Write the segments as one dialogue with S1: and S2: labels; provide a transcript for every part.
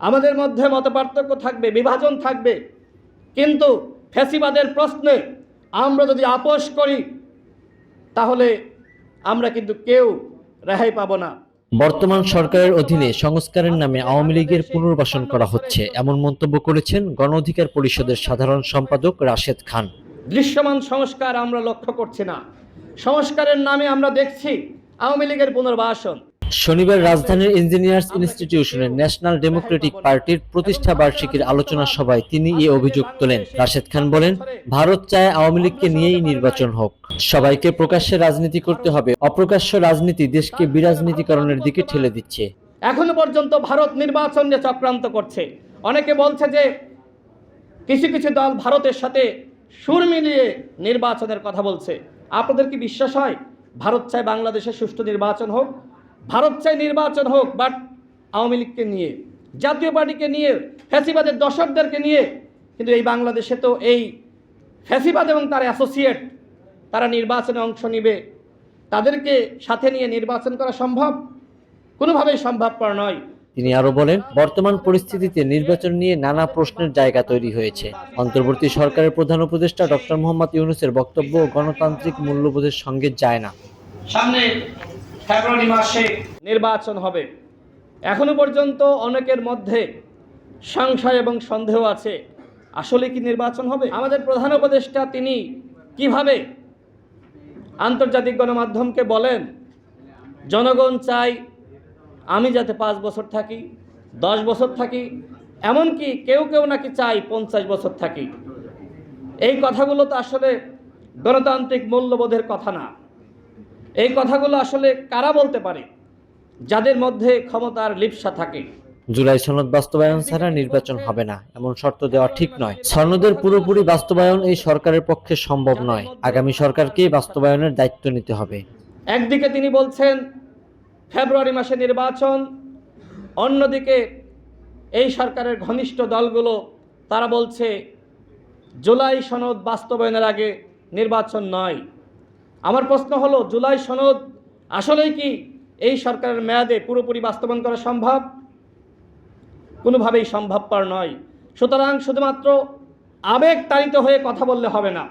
S1: আমাদের মধ্যে মতপার্থক্য থাকবে বিভাজন থাকবে। কিন্তু ফ্যাসিবাদের প্রশ্নে আমরা যদি আপোষ করি তাহলে আমরা কিন্তু কেউ রেহাই পাবো না।
S2: বর্তমান সরকারের অধীনে সংস্কারের নামে আওয়ামী লীগের পুনর্বাসন করা হচ্ছে এমন মন্তব্য করেছেন গণ অধিকার পরিষদের সাধারণ সম্পাদক রাশেদ খান।
S1: দৃশ্যমান সংস্কার আমরা লক্ষ্য করছি না। সংস্কারের নামে আমরা দেখছি আওয়ামী লীগের পুনর্বাসন।
S2: শনিবার রাজধানীর ইঞ্জিনিয়ার্স ইনস্টিটিউশনের ন্যাশনাল ডেমোক্রেটিক পার্টির প্রতিষ্ঠা বার্ষিকীর আলোচনা সভায় তিনি এই অভিযোগ তোলেন। রাশেদ খান বলেন, ভারত চায় আওয়ামী লীগকে নিয়েই নির্বাচন হোক। সবাইকে প্রকাশ্যে রাজনীতি করতে হবে। অপ্রকাশ্য রাজনীতি দেশকে বিরাজনীতিকরণের দিকে ঠেলে দিচ্ছে।
S1: এখনও পর্যন্ত ভারত নির্বাচন নিয়ে চক্রান্ত করছে। অনেকে বলছে যে, কিছু কিছু দল ভারতের সাথে সুর মিলিয়ে নির্বাচনের কথা বলছে। আপনাদের কি বিশ্বাস হয়? ভারত চায় বাংলাদেশে সুষ্ঠু নির্বাচন হোক ভারত চাই নির্বাচন হোক বাট আওয়ামী লীগকে নিয়ে জাতীয় পার্টিকে নিয়ে ফ্যাসিবাদের দশকদেরকে নিয়ে কিন্তু এই বাংলাদেশে তো এই ফ্যাসিবাদ এবং তার অ্যাসোসিয়েট তারা নির্বাচনে অংশ নিবে তাদেরকে সাথে নিয়ে নির্বাচন করা সম্ভব? কোনোভাবেই সম্ভবপর নয়।
S2: তিনি আরও বলেন বর্তমান পরিস্থিতিতে নির্বাচন নিয়ে নানা প্রশ্নের জায়গা তৈরি হয়েছে। অন্তর্বর্তী সরকারের প্রধান উপদেষ্টা ডক্টর মোহাম্মদ ইউনুসের বক্তব্য গণতান্ত্রিক মূল্যবোধের সঙ্গে যায় না।
S1: সামনে ফেব্রুয়ারি মাসে নির্বাচন হবে। এখনও পর্যন্ত অনেকের মধ্যে সংশয় এবং সন্দেহ আছে, আসলে কি নির্বাচন হবে? আমাদের প্রধান উপদেষ্টা তিনি কীভাবে আন্তর্জাতিক গণমাধ্যমকে বলেন, জনগণ চাই আমি যাতে পাঁচ বছর থাকি, দশ বছর থাকি, এমনকি কেউ কেউ নাকি চাই পঞ্চাশ বছর থাকি এই কথাগুলো তো আসলে গণতান্ত্রিক মূল্যবোধের কথা না। এই কথাগুলো আসলে কারা বলতে পারে? যাদের মধ্যে ক্ষমতার লিপ্সা থাকে।
S2: জুলাই সনদ বাস্তবায়ন ছাড়া নির্বাচন হবে না এমন শর্ত দেওয়া ঠিক নয়। সনদের পুরোপুরি বাস্তবায়ন এই সরকারের পক্ষে সম্ভব নয়। আগামী সরকারকেই বাস্তবায়নের দায়িত্ব নিতে হবে।
S1: একদিকে তিনি বলছেন ফেব্রুয়ারি মাসে নির্বাচন অন্যদিকে এই সরকারের ঘনিষ্ঠ দলগুলো তারা বলছে জুলাই সনদ বাস্তবায়নের আগে নির্বাচন নয়। আমার প্রশ্ন হলো, জুলাই সনদ আসলেই কি এই সরকারের মেয়াদে পুরোপুরি বাস্তবায়ন করা সম্ভব? কোনোভাবেই সম্ভবপর নয়। সুতরাং শুধুমাত্র আবেগ তাড়িত হয়ে কথা বললে হবে না।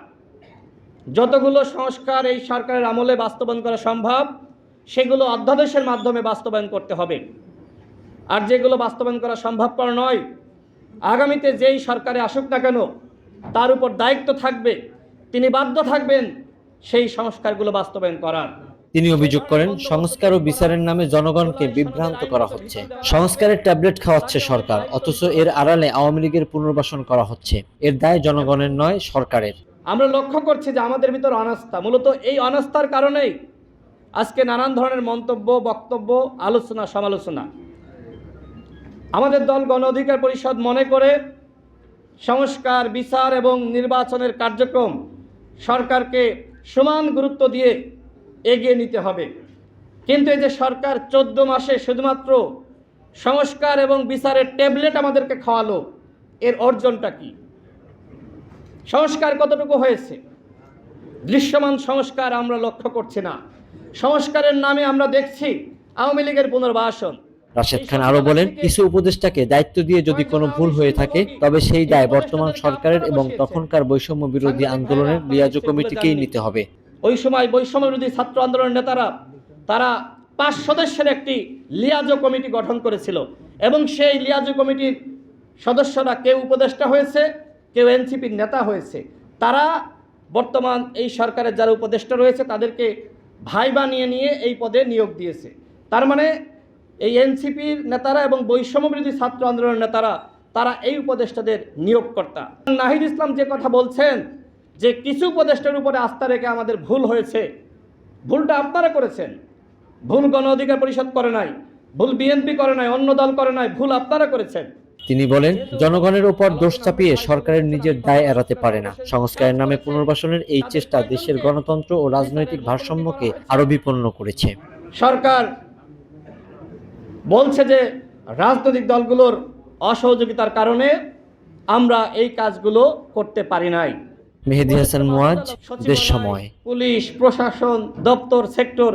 S1: যতগুলো সংস্কার এই সরকারের আমলে বাস্তবায়ন করা সম্ভব, সেগুলো অধ্যাদেশের মাধ্যমে বাস্তবায়ন করতে হবে। আর যেগুলো বাস্তবায়ন করা সম্ভবপর নয়, আগামীতে যেই সরকারে আসুক না কেন, তার উপর দায়িত্ব থাকবে, তিনি বাধ্য থাকবেন সেই সংস্কারগুলো বাস্তবায়ন করার।
S2: তিনি অভিযোগ করেন সংস্কার ও বিচারের নামে জনগণকে বিভ্রান্ত করা হচ্ছে। সংস্কারের ট্যাবলেট খাওয়াচ্ছে সরকার অথচ এর আড়ালে আওয়ামী লীগের পুনর্বাসন করা হচ্ছে। এর দায় জনগণের নয় সরকারের।
S1: আমরা লক্ষ্য করছি যে আমাদের ভিতর অনাস্থা মূলত এই অনাস্থার কারণেই আজকে নানান ধরনের মন্তব্য বক্তব্য আলোচনা সমালোচনা। আমাদের দল গণ অধিকার পরিষদ মনে করে সংস্কার বিচার এবং নির্বাচনের কার্যক্রম সরকারকে সমান গুরুত্ব দিয়ে এগিয়ে নিতে হবে। কিন্তু এই যে সরকার চোদ্দ মাসে শুধুমাত্র সংস্কার এবং বিচারের ট্যাবলেট আমাদেরকে খাওয়ালো, এর অর্জনটা কী? সংস্কার কতটুকু হয়েছে? দৃশ্যমান সংস্কার আমরা লক্ষ্য করছি না। সংস্কারের নামে আমরা দেখছি আওয়ামী লীগের পুনর্বাসন।
S2: রাশেদ খান আরও বলেন কিছু উপদেষ্টাকে দায়িত্ব দিয়ে যদি কোনো ভুল হয়ে থাকে তবে সেই দায় বর্তমান সরকারের এবং তখনকার বৈষম্য বিরোধী আন্দোলনের লিয়াজো কমিটিকেই নিতে হবে।
S1: ওই সময় বৈষম্য বিরোধী ছাত্র আন্দোলনের নেতারা তারা পাঁচ সদস্যের একটি লিয়াজো কমিটি গঠন করেছিল এবং সেই লিয়াজো কমিটির সদস্যরা কেউ উপদেষ্টা হয়েছে কেউ এনসিপির নেতা হয়েছে। তারা বর্তমান এই সরকারের যারা উপদেষ্টা রয়েছে তাদেরকে ভাই বানিয়ে নিয়ে এই পদে নিয়োগ দিয়েছে। তার মানে এই এনসিপির নেতারা এবং বৈষম্য বিরোধী ছাত্র আন্দোলনের নেতারা তারা এই উপদেষ্টাদের নিয়োগকর্তা। নাহিদ ইসলাম যে কথা বলছেন যে কিছু উপদেষ্টার উপরে আস্থা রেখে আমাদের ভুল হয়েছে ভুলটা আপনারা করেছেন। ভুল গণ অধিকার পরিষদ করে নাই ভুল বিএনপি করে নাই অন্য দল করে নাই ভুল আপনারা করেছেন।
S2: তিনি বলেন জনগণের উপর দোষ চাপিয়ে সরকারের নিজের দায় এড়াতে পারে না। সংস্কারের নামে পুনর্বাসনের এই চেষ্টা দেশের গণতন্ত্র ও রাজনৈতিক ভারসাম্যকে আরও বিপন্ন করেছে।
S1: সরকার বলছে যে রাজনৈতিক দলগুলোর অসহযোগিতার কারণে আমরা এই কাজগুলো করতে পারি নাই।
S2: মেহেদি হাসান মুয়াজ দেশ সময়।
S1: পুলিশ প্রশাসন দপ্তর সেক্টর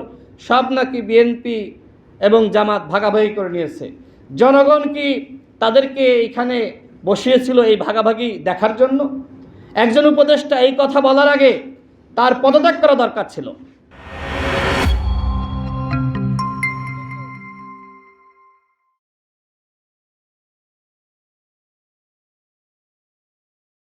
S1: সব নাকি বিএনপি এবং জামাত ভাগাভাগি করে নিয়েছে। জনগণ কি তাদেরকে এখানে বসিয়েছিল এই ভাগাভাগি দেখার জন্য? একজন উপদেষ্টা এই কথা বলার আগে তার পদত্যাগ করা দরকার ছিল।